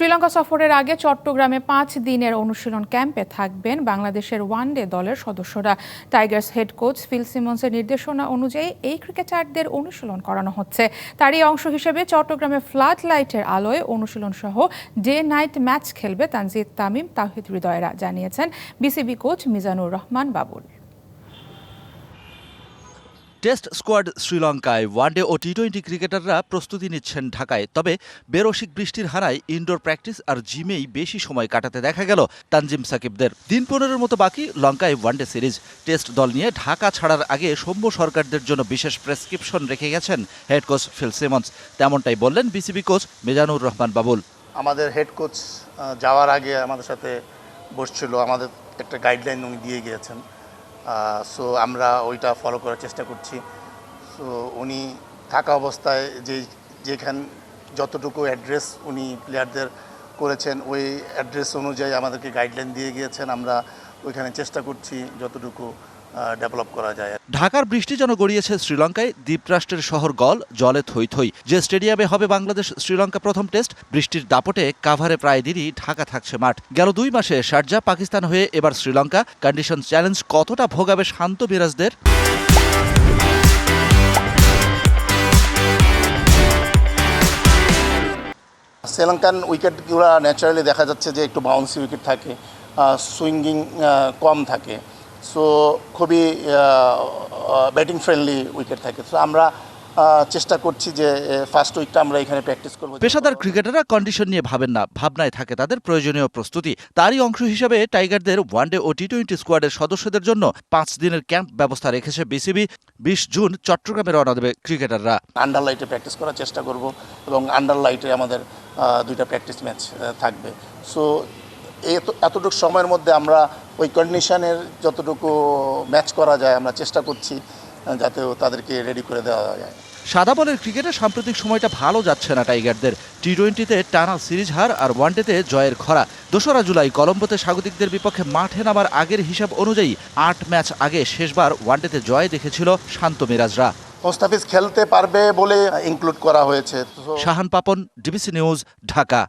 শ্রীলঙ্কা সফরের আগে চট্টগ্রামে পাঁচ দিনের অনুশীলন ক্যাম্পে থাকবেন বাংলাদেশের ওয়ানডে দলের সদস্যরা। টাইগার্স হেড কোচ ফিল সিমন্সের নির্দেশনা অনুযায়ী এই ক্রিকেটারদের অনুশীলন করানো হচ্ছে। তারই অংশ হিসেবে চট্টগ্রামে ফ্লাড লাইটের আলোয় অনুশীলন সহ ডে নাইট ম্যাচ খেলবে তানজিদ তামিম, তাহিদ হৃদয়রা, জানিয়েছেন BCB coach Mizanur Rahman Babul. Test squad শ্রীলঙ্কায় ওয়ানডে ও টি টোয়েন্টি ক্রিকেটাররা প্রস্তুতি নিচ্ছেন ঢাকায়। তবে বেরসিক বৃষ্টির হারায় ইনডোর প্র্যাকটিস আর জিমেই বেশি সময় কাটাতে দেখা গেল তানজিম সাকিবদের। দিন পনেরোর মতো বাকি, লঙ্কায় ওয়ানডে সিরিজ। টেস্ট দল নিয়ে ঢাকা ছাড়ার আগে সৌম্য সরকারদের জন্য বিশেষ প্রেসক্রিপশন রেখে গেছেন হেড কোচ ফিল সিমন্স। তেমনটাই বললেন বিসিবি কোচ মেজানুর রহমান বাবুল। আমাদের হেড কোচ যাওয়ার আগে আমাদের সাথে বসছিল। আমাদের একটা গাইডলাইন উনি দিয়ে গিয়েছেন। সো আমরা ওইটা ফলো করার চেষ্টা করছি। সো উনি থাকা অবস্থায় যে, যেখান, যতটুকু অ্যাড্রেস উনি প্লেয়ারদের করেছেন, ওই অ্যাড্রেস অনুযায়ী আমাদেরকে গাইডলাইন দিয়ে গিয়েছেন। আমরা ওইখানে চেষ্টা করছি যতটুকু ডেভেলপ করা যায়। ঢাকার বৃষ্টি যেন গড়িয়েছে শ্রীলঙ্কায় দ্বীপরাষ্ট্রের শহর গল জলে থই থই যে স্টেডিয়ামে হবে বাংলাদেশ শ্রীলঙ্কা প্রথম টেস্ট বৃষ্টির দাপটে কাভারে প্রায় দিনই ঢাকা থাকছে মাঠ। গেল দুই মাসে শারজা পাকিস্তান হয়ে এবার শ্রীলঙ্কা। কন্ডিশন চ্যালেঞ্জ কতটা ভোগাবে শান্ত বিরাজদের? শ্রীলঙ্কান উইকেটগুলো ন্যাচারালি দেখা যাচ্ছে যে একটু বাউন্সি উইকেট থাকে সুইঙ্গিং কম থাকে। সো খুবই ব্যাটিং ফ্রেন্ডলি উইকেট থাকে। সো আমরা চেষ্টা করছি যে ফার্স্ট উইকটা আমরা এখানে প্র্যাকটিস করব। পেশাদার ক্রিকেটাররা কন্ডিশন নিয়ে ভাবেন না ভাবনায় থাকে তাদের প্রয়োজনীয় প্রস্তুতি। তারই অংশ হিসেবে টাইগারদের ওয়ানডে ও টি টোয়েন্টি স্কোয়াডের সদস্যদের জন্য পাঁচ দিনের ক্যাম্প ব্যবস্থা রেখেছে বিসিবি। বিশ জুন চট্টগ্রামে রওনা দেবে ক্রিকেটাররা। আন্ডার লাইটে প্র্যাকটিস করার চেষ্টা করব এবং আন্ডার লাইটে আমাদের দুইটা প্র্যাকটিস ম্যাচ থাকবে। সো এত এতটুকু সময়ের মধ্যে আমরা ওই কন্ডিশনের যতটুকু ম্যাচ করা যায় আমরা চেষ্টা করছি যাতে তাদেরকে রেডি করে দেওয়া যায়। সাদা বলের ক্রিকেটে সাম্প্রতিক সময়টা ভালো যাচ্ছে না টাইগারদের। টি টোয়েন্টিতে টানা সিরিজ হার আর ওয়ানডেতে জয়ের খরা। দোসরা জুলাই কলম্বোতে স্বাগতিকদের বিপক্ষে মাঠে নামার আগের হিসাব অনুযায়ী আট ম্যাচ আগে শেষবার ওয়ানডেতে জয় দেখেছিল শান্ত মিরাজরা। মোস্তাফিজ খেলতে পারবে বলে ইনক্লুড করা হয়েছে। Shahan Papon DBC news Dhaka.